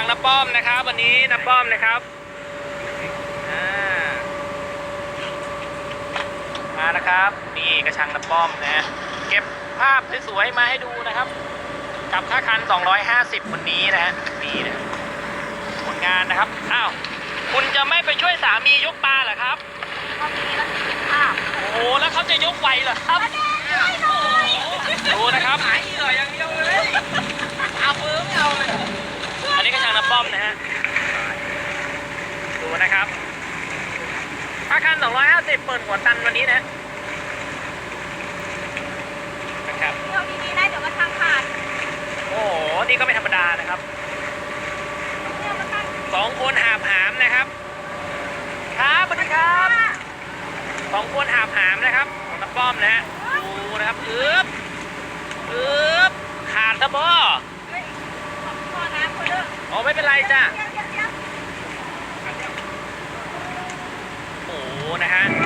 างน้าป้อมนะครับ วันนี้น้าป้อมนะครับอ่ามานะครับ นี่กระชังน้าป้อมนะเก็บภาพสวยๆมาให้ดูนะครับ กับค่าคัน 250 วันนี้นะฮะนี่นะผลงานนะครับอ้าวคุณจะไม่ไปช่วยสามียกปลาเหรอครับก็มีแล้วกินข้าวโอ้โหแล้วเขาจะยกไหวเหรอครับ ไม่หน่อย ดูนะครับ หายเหยื่ออย่างเดียวเลยเอาเฟิร์มเอาเลย อันนี้กระชังน้ำป้อมนะฮะ ดูนะครับ ค่าคัน 250 เปิดหัวตันวันนี้นะนะครับเที่ยวดีๆนะเดี๋ยวมาทางขาดโอ้โห นี่ก็ไม่ธรรมดานะครับเที่ยวมาตั้งสองคนหาบหามนะครับ ครับสวัสดีครับสองคนหาบหามนะครับ ของน้ำป้อมนะฮะ ดูนะครับอึ๊บอึ๊บขาดซะบ่เฮ้ยขอขอน้ำคนเด้ออ๋อไม่เป็นไรจ้ะเดี๋ยว going ahead.